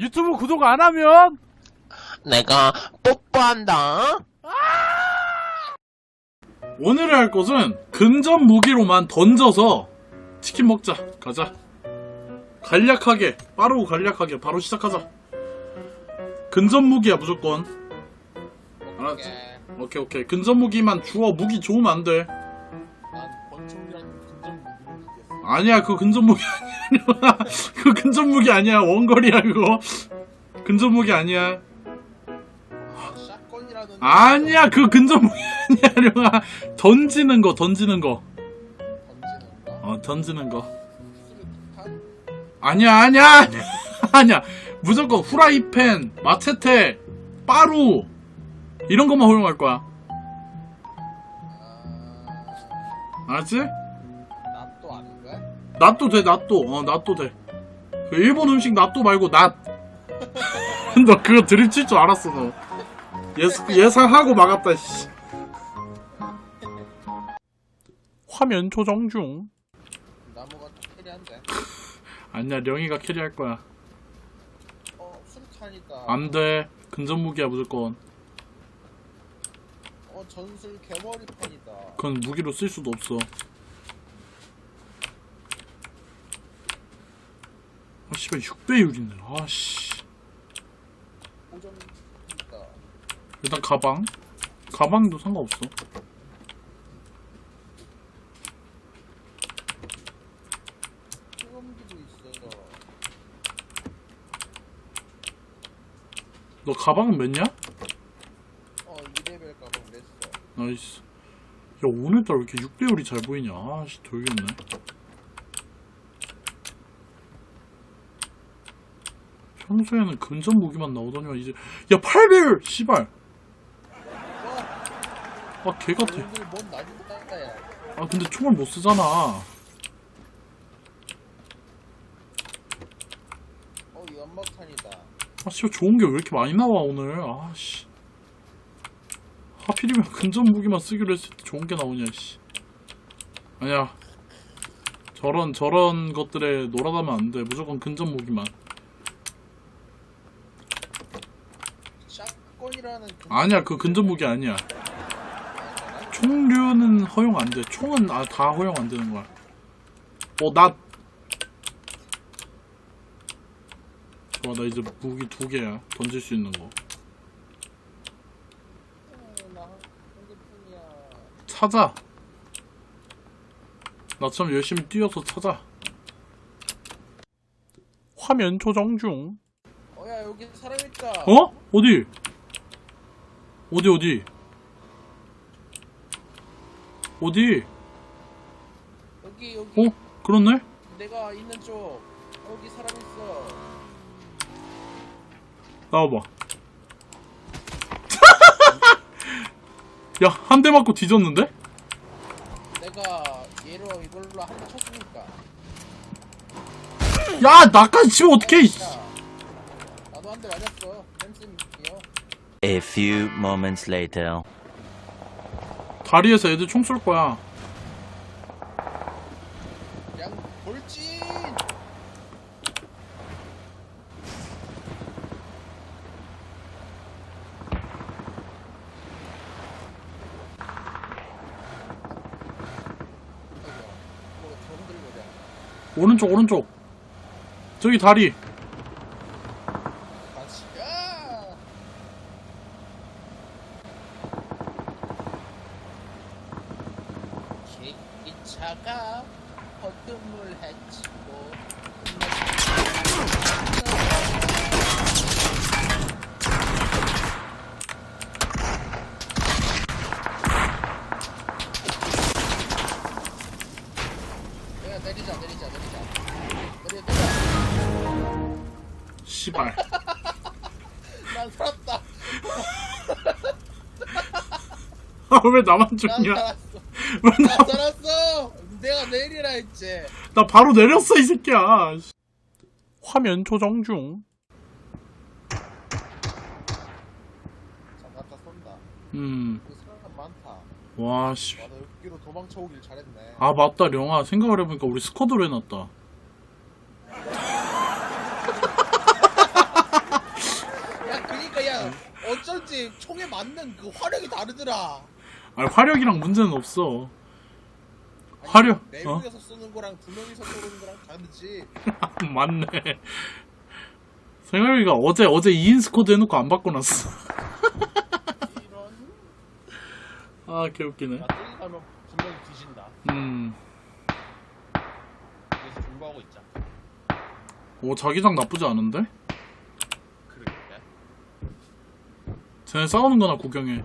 유튜브 구독 안 하면 내가 뽀뽀한다. 오늘 할 것은 근접 무기로만 던져서 치킨 먹자. 가자. 간략하게, 빠르고 간략하게 바로 시작하자. 근접 무기야 무조건. 알았지? 오케이 오케이. 근접 무기만 주워. 무기 좋으면 안 돼. 아니야 그거 근접 무기 아니야. 그거 근접 무기 아니야. 원거리야 그거. 근접 무기 아니야. 아니야 그 근접 무기 아니야. 룡아. 던지는 거 던지는 거. 거. 어 던지는 거. 수류탄. 아니야, 아니야, 아니야. 무조건 후라이팬, 마체테, 빠루, 이런 것만 활용할 거야. 아, 알았지? 낫도 돼, 낫도. 어, 낫도 돼. 그 일본 음식 낫도 말고 낫. 너 그거 드립 칠줄 알았어, 너. 예, 예상하고 막았다, 씨. 화면 조정 중. 나무가 또 캐리한데. 아니야, 령이가 캐리할 거야. 어, 수류탄이다. 안 돼. 근접 무기야, 무조건. 어, 전술 개머리판이다. 그건 무기로 쓸 수도 없어. 씨발, 6배율이네. 아, 씨. 고정 있다. 일단 가방. 가방도 상관없어. 너 가방은 맸냐? 어, 2레벨 가방 냈어. 나이스. 야, 오늘따라 왜 이렇게 6배율이 잘 보이냐? 아씨, 돌겠네. 평소에는 근접 무기만 나오더니만 이제 야 8배율! 씨발! 아 개같아. 아 근데 총을 못 쓰잖아. 어, 연막탄이다. 아 씨발 좋은 게 왜 이렇게 많이 나와 오늘? 아씨. 하필이면 근접 무기만 쓰기로 했을 때 좋은 게 나오냐 씨. 아니야. 저런 저런 것들에 놀아가면 안 돼. 무조건 근접 무기만 샷건이라는 근- 아니야 그 근접 무기 아니야 총류는 허용 안돼 총은 아, 다 허용 안 되는 거야 어나 좋아 나 이제 무기 두 개야 던질 수 있는 거. 찾아. 나처럼 열심히 뛰어서 찾아. 화면 조정 중. 어. 어? 어디? 어디 어디? 어디? 여기, 여기. 어? 그렇네? 내가 있는 쪽. 여기 사람 있어. 나와봐. 야, 한 대 맞고 뒤졌는데? 내가 얘로 이걸로 한 대 쳤으니까. 야, 나까지 치면 어떡해, 이 씨. 야, 나도 한 대 맞았어. A few moments later. 다리에서 애들 총 쏠 거야. 양 돌진. 오른쪽, 오른쪽. 저기 다리. 같이 야! 이 차가 버튼을 해치고 내가 내리자 내리자 내리자. 내려 내려. 씨발. 난 살았다. 아, 왜 나만 난 죽냐? 살았어. 왜 나, 난 살았어 내가 내리라 했지 나 바로 내렸어, 이 새끼야. 화면 조정 중. 장갑다 쏜다 음, 그 사람 많다 와, 씨. 와너 여기로 도망쳐 오길 잘했네 아, 맞다, 령아. 생각을 해보니까 우리 스쿼드로 해놨다. 이게 총에 맞는 그 화력이 다르더라. 아니 화력이랑 문제는 없어. 화력, 네 어? 쏘는 거랑 두 명이서 쏘는 거랑 다르지. 맞네. 생활이가 어제 어제 2인 스쿼드 해놓고 안 바꿔놨어. 아 개웃기네. 나 뚫리면 분명히 뒤진다. 음. 그래서 공부하고 있자. 오 자기장 나쁘지 않은데? 그러게. 쟤네 싸우는 거나 구경해.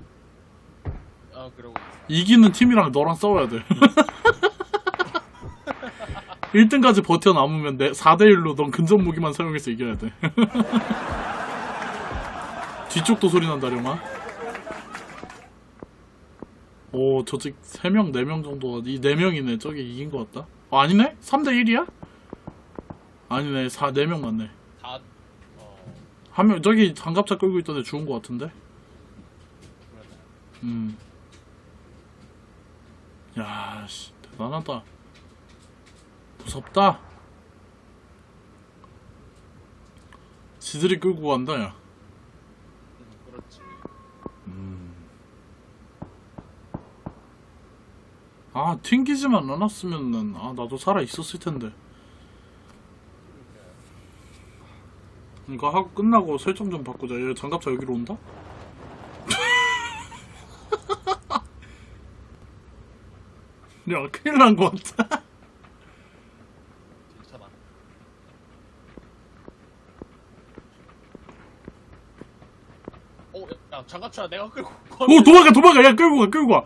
어 그러고 있어. 이기는 팀이랑 너랑 싸워야 돼. 1등까지 버텨남으면 내 4대1로 넌 근접 무기만 사용해서 이겨야 돼. 뒤쪽도 소리 난다려마. 오, 저쪽 3명, 4명 정도가, 이 4명이네. 저기 이긴 것 같다. 어, 아니네? 3대1이야? 아니네. 4, 4명 맞네. 다. 어 한 명, 저기 장갑차 끌고 있던 애 죽은 것 같은데? 음. 야, 씨, 대단하다. 무섭다. 지들이 끌고 간다, 야. 음, 그렇지. 아, 튕기지만 않았으면은, 아, 나도 살아 있었을 텐데. 이거 하고 끝나고 설정 좀 바꾸자. 얘 장갑차 여기로 온다? 야, 큰일 난 것. 괜찮아. 어, 야, 장갑차 내가 끌고. 오 도망가 도망가 야 끌고 가 끌고 가.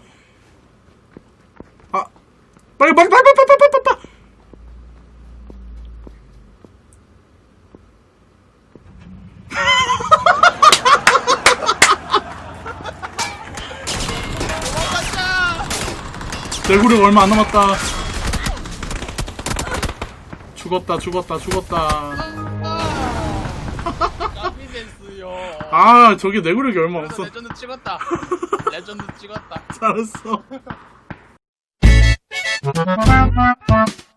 아 빨리 빨리 빨리 빨리 빨리 빨리 빨리. 내구력 얼마 안 남았다. 죽었다 죽었다 죽었다. 아 저게 내구력이 얼마 없어. 레전드 찍었다. 레전드 찍었다. 잘했어.